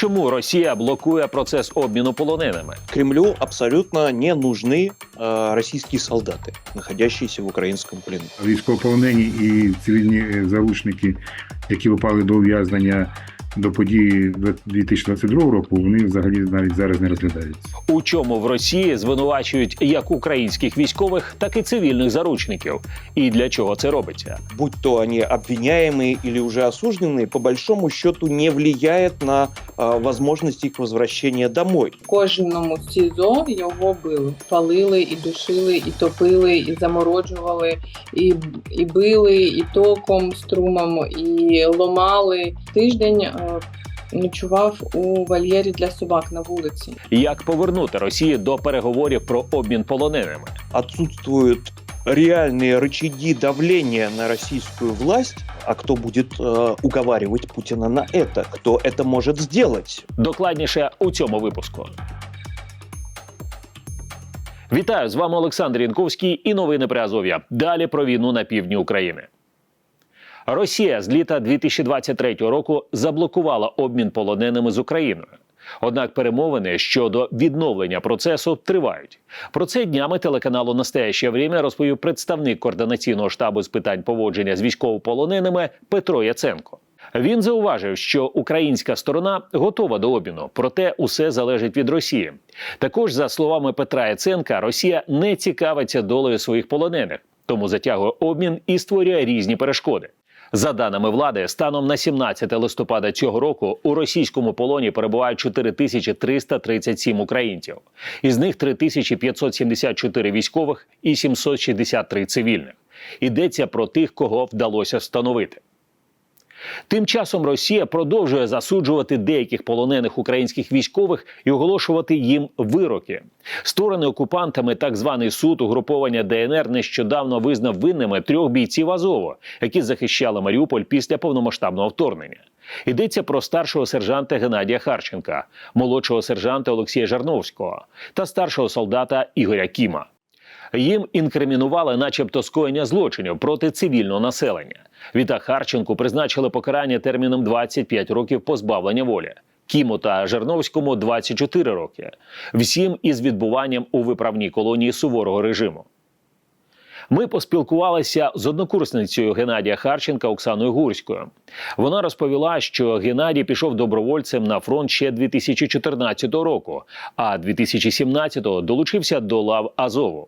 Чому Росія блокує процес обміну полоненими? Кремлю абсолютно не нужны э, российские солдаты, находящиеся в украинском плену. Військовополонені і цивільні е, заручники, які попали до ув'язнення до події 2022 року, вони взагалі навіть зараз не розглядаються. У чому в Росії звинувачують як українських військових, так і цивільних заручників? І для чого це робиться? Будь то они обвиняемые или уже осужденные, по большому счету не влияет на э, возможность их возвращения домой. В кожному СІЗО його били, палили і душили, і топили, і замороджували, і, і били, і током, струмом, і ломали. Тиждень е, ночував у вольєрі для собак на вулиці. Як повернути Росію до переговорів про обмін полоненими? Отсутствуют реальные рычаги давления на российскую власть, а кто будет э, уговаривать Путина на это? Кто это может сделать? Докладніше у цьому випуску. Вітаю з вами Олександр Янковський і новини при Азов'я. Далі про війну на півдні України. Росія з літа 2023 року заблокувала обмін полоненими з Україною. Однак перемовини щодо відновлення процесу тривають. Про це днями телеканалу Настояще время розповів представник координаційного штабу з питань поводження з військовополоненими Петро Яценко. Він зауважив, що українська сторона готова до обміну, проте усе залежить від Росії. Також, за словами Петра Яценка, Росія не цікавиться долею своїх полонених, тому затягує обмін і створює різні перешкоди. За даними влади, станом на 17 листопада цього року у російському полоні перебувають 4337 українців, із них 3574 військових і 763 цивільних. Йдеться про тих, кого вдалося встановити. Тим часом Росія продовжує засуджувати деяких полонених українських військових і оголошувати їм вироки. Створений окупантами так званий суд угруповання ДНР нещодавно визнав винними трьох бійців Азову, які захищали Маріуполь після повномасштабного вторгнення. Йдеться про старшого сержанта Геннадія Харченка, молодшого сержанта Олексія Жарновського та старшого солдата Ігоря Кіма. Їм інкримінували, начебто, скоєння злочинів проти цивільного населення. Відтак Харченку призначили покарання терміном 25 років позбавлення волі. Кіму та Жерновському 24 роки. Всім із відбуванням у виправній колонії суворого режиму. Ми поспілкувалися з однокурсницею Геннадія Харченка Оксаною Гурською. Вона розповіла, що Геннадій пішов добровольцем на фронт ще 2014 року, а 2017-го долучився до лав Азову.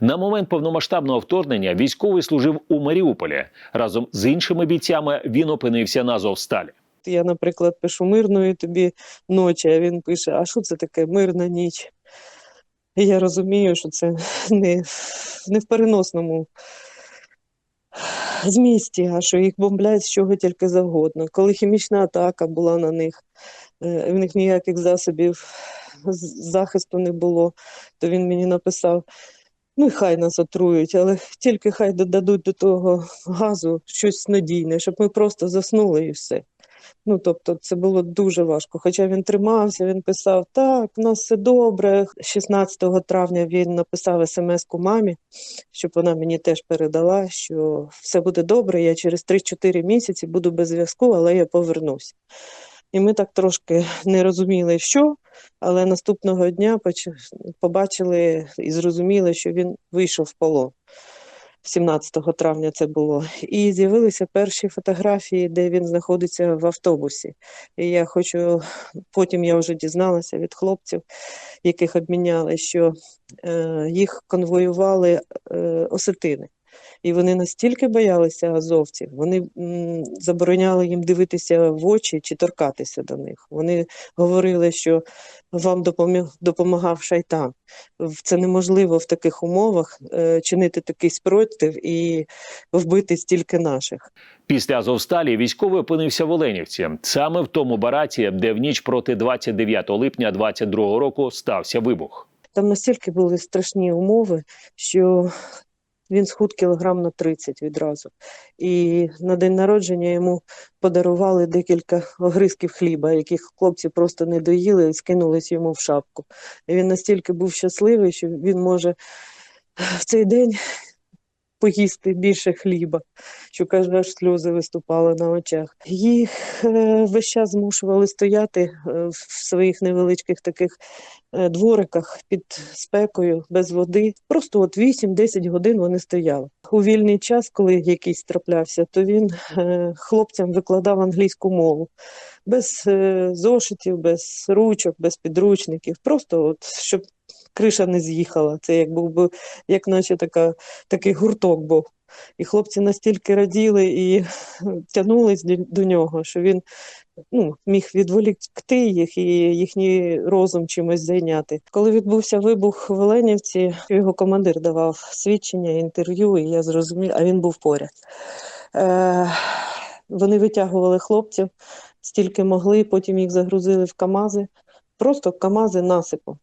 На момент повномасштабного вторгнення військовий служив у Маріуполі. Разом з іншими бійцями він опинився на Азовсталі. Я, наприклад, пишу мирної тобі ночі, а він пише: А що це таке мирна ніч? І я розумію, що це не, не в переносному змісті, а що їх бомблять з чого тільки завгодно. Коли хімічна атака була на них, е, в них ніяких засобів захисту не було, то він мені написав. Ну, хай нас отрують, але тільки хай додадуть до того газу щось надійне, щоб ми просто заснули і все. Ну, тобто, це було дуже важко. Хоча він тримався, він писав: так, у нас все добре. 16 травня він написав смс-ку мамі, щоб вона мені теж передала, що все буде добре, я через 3-4 місяці буду без зв'язку, але я повернусь. І ми так трошки не розуміли, що, але наступного дня побачили і зрозуміли, що він вийшов в полон. 17 травня це було. І з'явилися перші фотографії, де він знаходиться в автобусі. І я хочу, потім я вже дізналася від хлопців, яких обміняли, що е, їх конвоювали е, осетини. І вони настільки боялися азовців, вони м, забороняли їм дивитися в очі чи торкатися до них. Вони говорили, що вам допоміг, допомагав шайтан. Це неможливо в таких умовах е, чинити такий спротив і вбити стільки наших. Після Азовсталі військовий опинився в Оленівці, саме в тому бараці, де в ніч проти 29 липня 22 року стався вибух. Там настільки були страшні умови, що він схуд кілограм на 30 відразу. І на день народження йому подарували декілька огризків хліба, яких хлопці просто не доїли і скинулись йому в шапку. І він настільки був щасливий, що він може в цей день поїсти більше хліба, що каже, аж сльози виступали на очах. Їх е, весь час змушували стояти е, в своїх невеличких таких е, двориках під спекою, без води. Просто от 8-10 годин вони стояли. У вільний час, коли якийсь траплявся, то він хлопцям викладав англійську мову без зошитів, без ручок, без підручників. Просто от щоб криша не з'їхала. Це як був би, як наче така, такий гурток був. І хлопці настільки раділи і тягнулись до, до нього, що він ну, міг відволікти їх і їхній розум чимось зайняти. Коли відбувся вибух в Оленівці, його командир давав свідчення, інтерв'ю, і я зрозуміла, а він був поряд. Е, вони витягували хлопців стільки могли, потім їх загрузили в КАМАЗи, просто КАМАЗи насипом.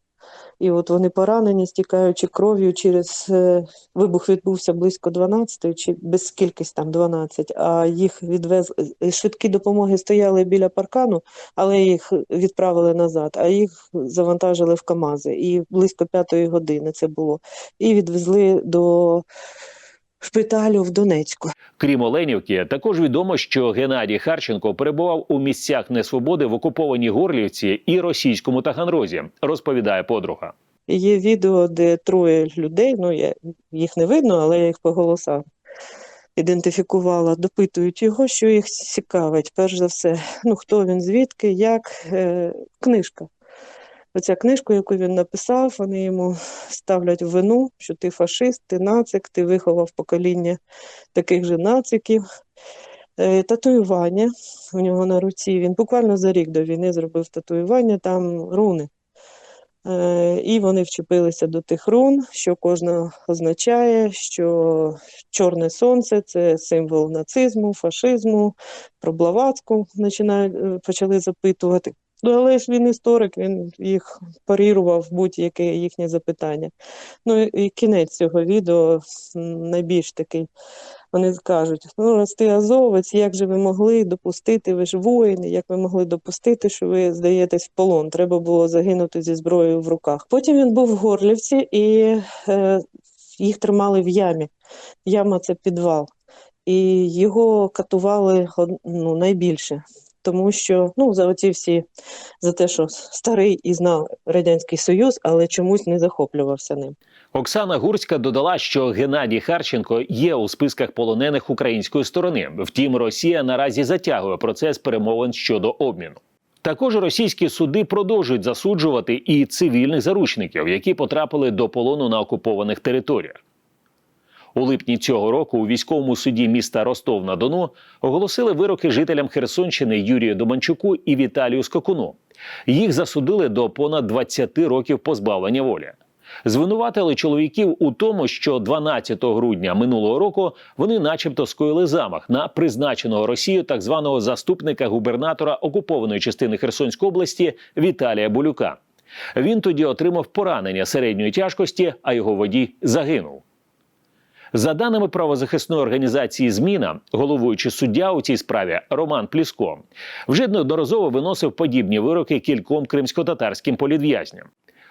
І от вони поранені, стікаючи кров'ю через е, вибух відбувся близько 12 чи без кількість там 12, а їх відвез е, швидкі допомоги стояли біля паркану, але їх відправили назад, а їх завантажили в КАМАЗи. І близько п'ятої години це було. І відвезли до шпиталю в Донецьку. Крім Оленівки, також відомо, що Геннадій Харченко перебував у місцях несвободи в окупованій Горлівці і російському Таганрозі, розповідає подруга. Є відео, де троє людей, ну я, їх не видно, але я їх по голосам ідентифікувала, допитують його, що їх цікавить. Перш за все, ну хто він, звідки, як, е, книжка. Оця книжку, яку він написав, вони йому ставлять вину, що ти фашист, ти нацик, ти виховав покоління таких же нациків. Е, татуювання у нього на руці. Він буквально за рік до війни зробив татуювання, там руни. Е, І вони вчепилися до тих рун, що кожна означає, що чорне сонце це символ нацизму, фашизму, про починають, е, почали запитувати. Ну, але ж він історик, він їх парірував будь-яке їхнє запитання. Ну і- кінець цього відео найбільш такий. Вони кажуть: ну, раз ти азовець, як же ви могли допустити, ви ж воїни, як ви могли допустити, що ви здаєтесь в полон? Треба було загинути зі зброєю в руках. Потім він був в Горлівці і е, їх тримали в ямі. Яма це підвал. І його катували ну, найбільше. Тому що ну, за оці всі за те, що старий і знав Радянський Союз, але чомусь не захоплювався ним. Оксана Гурська додала, що Геннадій Харченко є у списках полонених української сторони. Втім, Росія наразі затягує процес перемовин щодо обміну. Також російські суди продовжують засуджувати і цивільних заручників, які потрапили до полону на окупованих територіях. У липні цього року у військовому суді міста Ростов на Дону оголосили вироки жителям Херсонщини Юрію Доманчуку і Віталію Скокуну. Їх засудили до понад 20 років позбавлення волі. Звинуватили чоловіків у тому, що 12 грудня минулого року вони, начебто, скоїли замах на призначеного Росією так званого заступника губернатора окупованої частини Херсонської області Віталія Булюка. Він тоді отримав поранення середньої тяжкості, а його водій загинув. За даними правозахисної організації Зміна, головуючий суддя у цій справі Роман Пліско вже неодноразово виносив подібні вироки кільком кримсько-татарським політв'язням.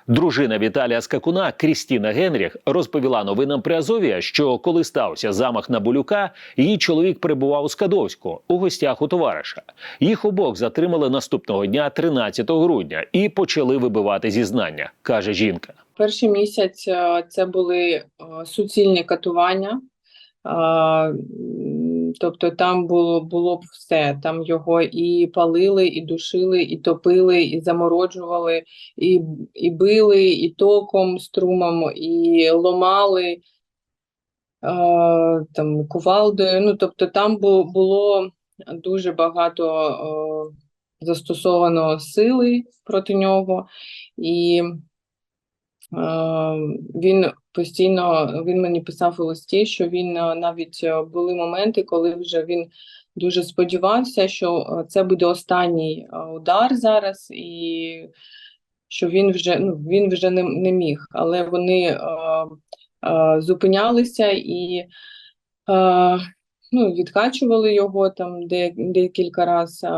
Дружина Віталія Скакуна Крістіна Генріх розповіла новинам при Азові, що коли стався замах на Болюка, її чоловік перебував у Скадовську у гостях у товариша. Їх обох затримали наступного дня, 13 грудня, і почали вибивати зізнання, каже жінка. Перший місяць е, це були е, суцільні катування. Тобто там було, було все. Там його і палили, і душили, і топили, і замороджували, і, і били, і током, струмом, і ломали там, кувалдою. Ну, тобто там бу- було дуже багато застосовано сили проти нього. І Е, Він постійно він мені писав у листі, що він е, навіть е, були моменти, коли вже він дуже сподівався, що е, це буде останній е, удар зараз, і що він вже ну він вже не, не міг, але вони е, е, зупинялися і е, ну, відкачували його там де, декілька разів.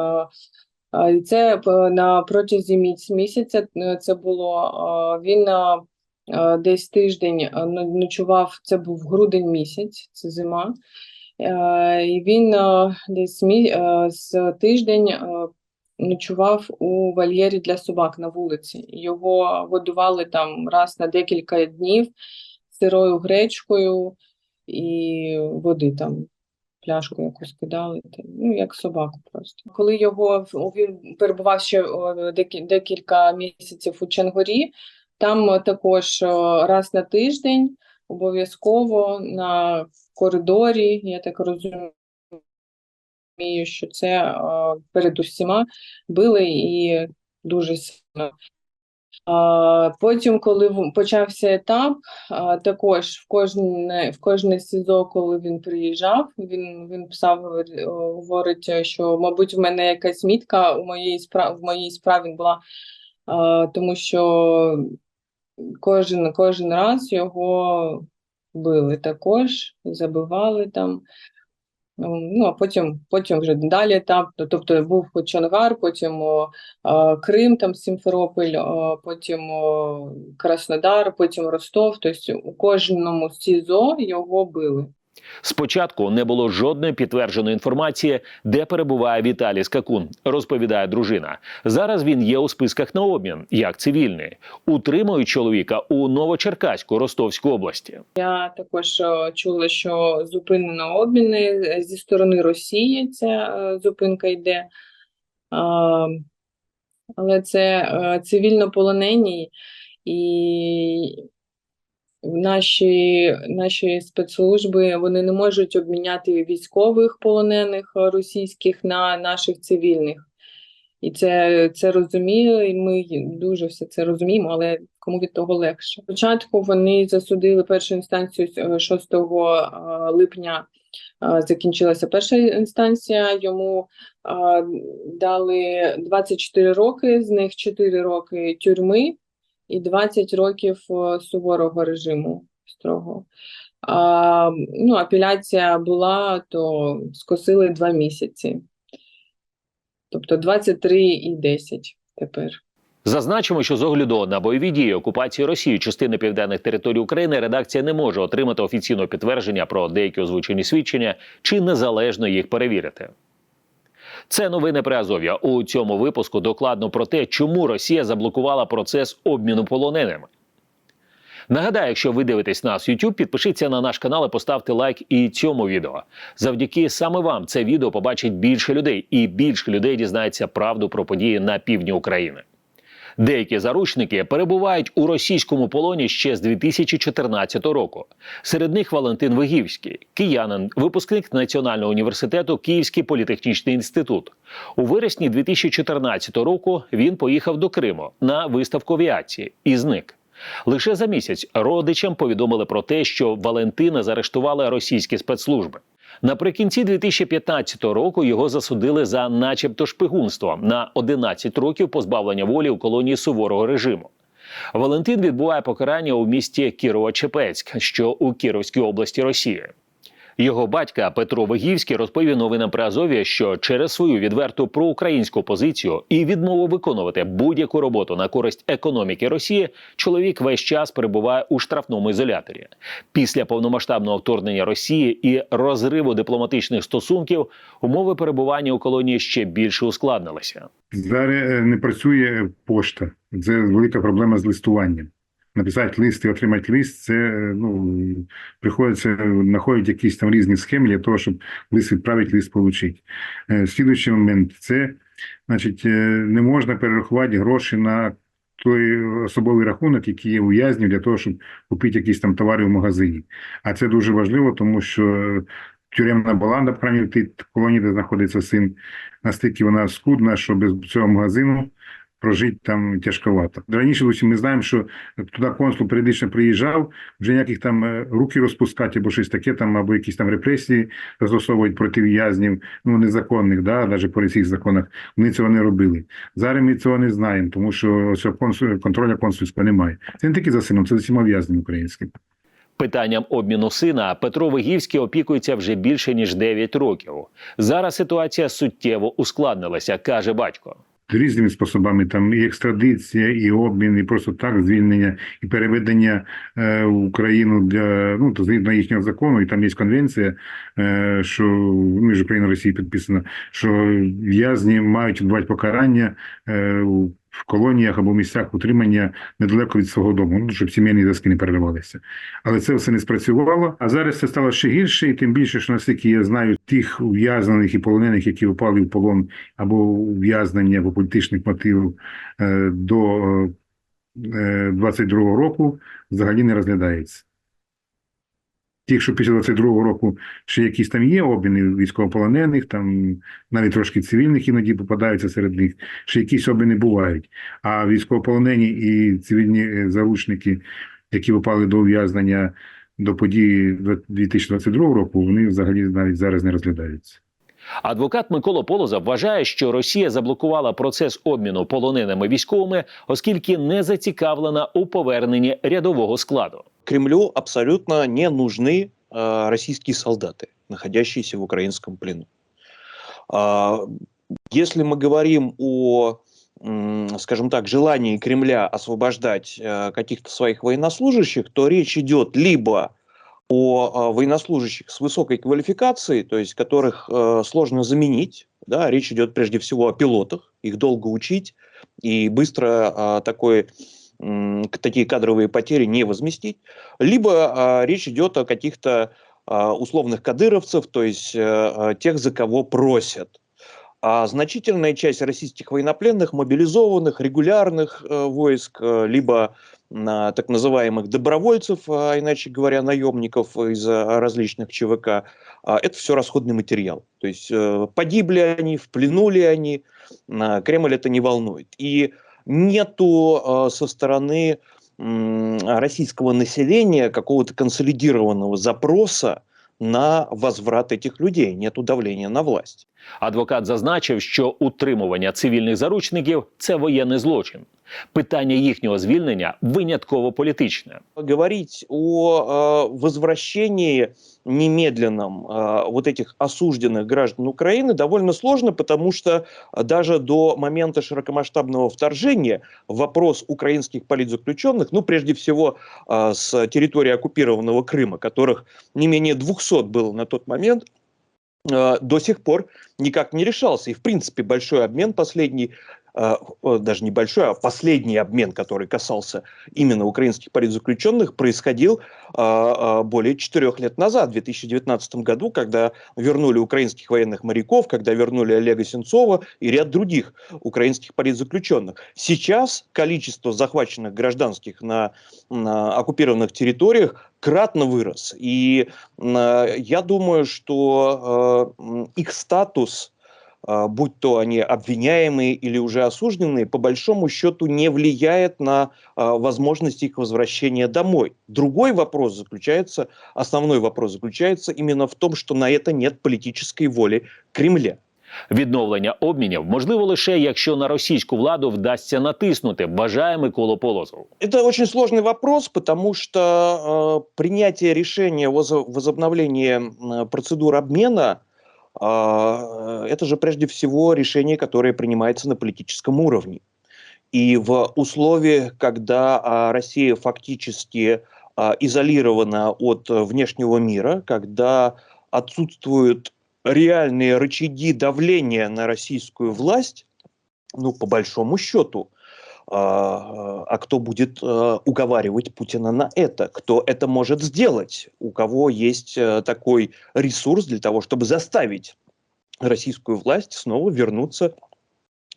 Е, е, і це на протязі місяця е, це було. е, Він е, е, десь тиждень е, ночував, це був грудень місяць, це зима. Е, І він е, десь е, з тиждень е, ночував у вольєрі для собак на вулиці. Його годували там раз на декілька днів сирою гречкою і води там, пляшку якусь кидали, ну як собаку просто. Коли його він перебував ще декілька місяців у Чангорі, там е, також раз на тиждень обов'язково на коридорі, я так розумію, що це перед усіма били і дуже сильно. Потім, коли почався етап, також в кожне, в кожне СІЗО, коли він приїжджав, він, він писав, говорить, що, мабуть, в мене якась мітка у моїй справі, в моїй справі була, тому що кожен, кожен раз його били також, забивали там. Ну, а потім, потім вже далі етап. Тобто був Чонгар, потім о, Крим, там Сімферополь, о, потім о, Краснодар, потім Ростов. Тобто у кожному СІЗО його били. Спочатку не було жодної підтвердженої інформації, де перебуває Віталій Скакун, розповідає дружина. Зараз він є у списках на обмін як цивільний. Утримують чоловіка у Новочеркаську Ростовській області. Я також е, чула, що зупинено обміни е, зі сторони Росії. Ця е, зупинка йде. Але це цивільно полонені і наші, наші спецслужби вони не можуть обміняти військових полонених російських на наших цивільних. І це, це розуміє, і ми дуже все це розуміємо, але кому від того легше. Спочатку вони засудили першу інстанцію е, 6 е, липня. Закінчилася перша інстанція. Йому дали 24 роки, з них 4 роки тюрми і 20 років е, суворого режиму строго. А, ну, апеляція була, то скосили 2 місяці. Тобто 23 і 10 тепер. Зазначимо, що з огляду на бойові дії окупації Росії частини південних територій України редакція не може отримати офіційного підтвердження про деякі озвучені свідчення чи незалежно їх перевірити. Це новини при Азов'я. У цьому випуску докладно про те, чому Росія заблокувала процес обміну полоненими. Нагадаю, якщо ви дивитесь нас YouTube, підпишіться на наш канал і поставте лайк і цьому відео. Завдяки саме вам це відео побачить більше людей, і більше людей дізнається правду про події на півдні України. Деякі заручники перебувають у російському полоні ще з 2014 року. Серед них Валентин Вигівський, киянин, випускник Національного університету Київський політехнічний інститут. У вересні 2014 року він поїхав до Криму на виставку авіації і зник. Лише за місяць родичам повідомили про те, що Валентина заарештували російські спецслужби. Наприкінці 2015 року його засудили за, начебто, шпигунство на 11 років позбавлення волі у колонії суворого режиму. Валентин відбуває покарання у місті Кірово-Чепецьк, що у Кіровській області Росії. Його батька Петро Вигівський розповів новинам при Азові, що через свою відверту проукраїнську позицію і відмову виконувати будь-яку роботу на користь економіки Росії, чоловік весь час перебуває у штрафному ізоляторі. Після повномасштабного вторгнення Росії і розриву дипломатичних стосунків умови перебування у колонії ще більше ускладнилися. Зараз е, не працює пошта. Це велика проблема з листуванням. Написати лист і отримати лист, це е, ну, приходиться знаходять якісь там різні схеми для того, щоб лист відправити, лист отримати. Слідуючий момент це, значить, е, не можна перерахувати гроші на той особовий рахунок, який є у в'язнів, для того, щоб купити якісь там товари в магазині. А це дуже важливо, тому що е, тюремна баланда, в крайній колонії, де знаходиться син, настільки вона скудна, що без цього магазину прожити там тяжковато. Раніше ми знаємо, що туди консул періодично приїжджав, вже ніяких там е, руки розпускати або щось таке, там, або якісь там репресії застосовують проти в'язнів, ну незаконних, да, навіть по російських законах. Вони цього не робили. Зараз ми цього не знаємо, тому що цього консул, контролю консульського немає. Це не тільки за сином, це за всіма в'язнями українськими. Питанням обміну сина Петро Вигівський опікується вже більше ніж 9 років. Зараз ситуація суттєво ускладнилася, каже батько. Різними способами, там і екстрадиція, і обмін, і просто так звільнення, і переведення е, в Україну для ну то згідно їхнього закону, і там є конвенція, е, що між Україною і Росією підписана, що в'язні мають відбувати покарання е, в колоніях або місцях утримання недалеко від свого дому, ну, щоб сімейні зв'язки не переривалися. Але це все не спрацювало. А зараз це стало ще гірше, і тим більше, що наскільки я знаю тих ув'язнених і полонених, які впали в полон або ув'язнені, або політичних мотивів е, до е, 22-го року, взагалі не розглядається. Ті, що після 22-го року ще якісь там є обміни військовополонених, там навіть трошки цивільних іноді попадаються серед них, ще якісь обміни бувають. А військовополонені і цивільні е, заручники, які попали до ув'язнення до події 2022 року, вони взагалі навіть зараз не розглядаються. Адвокат Микола Полоза вважає, що Росія заблокувала процес обміну полоненими військовими, оскільки не зацікавлена у поверненні рядового складу. Кремлю абсолютно не нужны э, российские солдаты, находящиеся в украинском плену. А, если мы говорим о, м, скажем так, желании Кремля освобождать э, каких-то своих военнослужащих, то речь идет либо о э, военнослужащих с высокой квалификацией, то есть которых э, сложно заменить, да, речь идет прежде всего о пилотах, их долго учить и быстро э, такой такие кадровые потери не возместить, либо а, речь идет о каких-то а, условных кадыровцев, то есть э, а, тех, за кого просят. А значительная часть российских военнопленных, мобилизованных, регулярных э, войск, э, либо так называемых добровольцев, а иначе говоря, наемников из различных ЧВК, а, это все расходный материал. То есть э, погибли они, в они, Кремль это не волнует. И нету э, со стороны м, российского населения какого-то консолидированного запроса на возврат этих людей, нету давления на власть. Адвокат зазначив, що утримування цивільних заручників це воєнний злочин. Питання їхнього звільнення винятково політичне. Говорить о э, возвращении немедленном э, вот этих осужденных граждан Украины довольно сложно, потому что э, даже до момента широкомасштабного вторжения вопрос украинских политзаключенных, ну, прежде всего, э, с территории оккупированного Крыма, которых не менее 200 было на тот момент, э, до сих пор никак не решался. И, в принципе, большой обмен последний, э, э, даже небольшой, а последний обмен, который касался именно украинских политзаключенных, происходил э, э, более четырех лет назад, в 2019 году, когда вернули украинских военных моряков, когда вернули Олега Сенцова и ряд других украинских политзаключенных. Сейчас количество захваченных гражданских на, на оккупированных территориях кратно вырос. И э, я думаю, что э, их статус, э, будь то они обвиняемые или уже осужденные, по большому счету не влияет на э, возможность их возвращения домой. Другой вопрос заключается, основной вопрос заключается именно в том, что на это нет политической воли Кремля. Відновлення обмінів можливо лише якщо на російську владу вдасться натиснути, бажає Микола Полозов. Это очень сложный вопрос, потому что э, принятие решения о возо- возобновлении м, процедур обмена э, это же прежде всего решение, которое принимается на политическом уровне. И в условиях, когда а, Россия фактически а, изолирована от э, внешнего мира, когда отсутствуют реальные рычаги давления на российскую власть, ну, по большому счету, а, а кто будет э, уговаривать Путина на это? Кто это может сделать? У кого есть э, такой ресурс для того, чтобы заставить российскую власть снова вернуться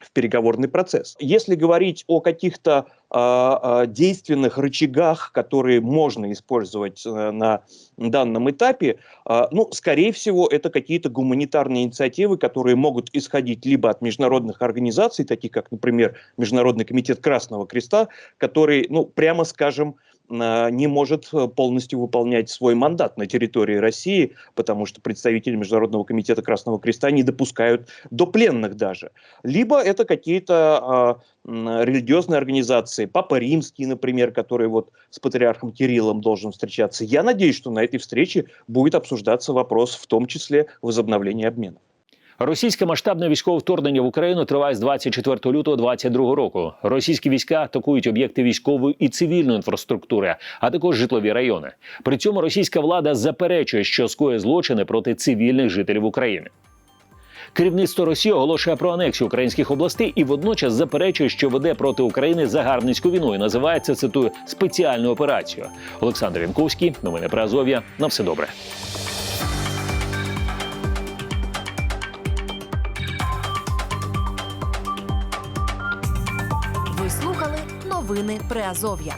в переговорный процесс. Если говорить о каких-то а, а, действенных рычагах, которые можно использовать э, на данном этапе, а, ну, скорее всего, это какие-то гуманитарные инициативы, которые могут исходить либо от международных организаций, таких как, например, Международный комитет Красного Креста, который, ну, прямо скажем, не может э, полностью выполнять свой мандат на территории России, потому что представители Международного комитета Красного Креста не допускают до пленных даже. Либо это какие-то а, религиозные организации, Папа Римский, например, который вот с патриархом Кириллом должен встречаться. Я надеюсь, что на этой встрече будет обсуждаться вопрос в том числе возобновления обмена. Російське масштабне військове вторгнення в Україну триває з 24 лютого 2022 року. Російські війська атакують об'єкти військової і цивільної інфраструктури, а також житлові райони. При цьому російська влада заперечує, що скоє злочини проти цивільних жителів України. Керівництво Росії оголошує про анексію українських областей і водночас заперечує, що веде проти України загарбницьку війну і називається цитую спеціальну операцію. Олександр Янковський, новини про Азов'я. На все добре. Новини Приазов'я.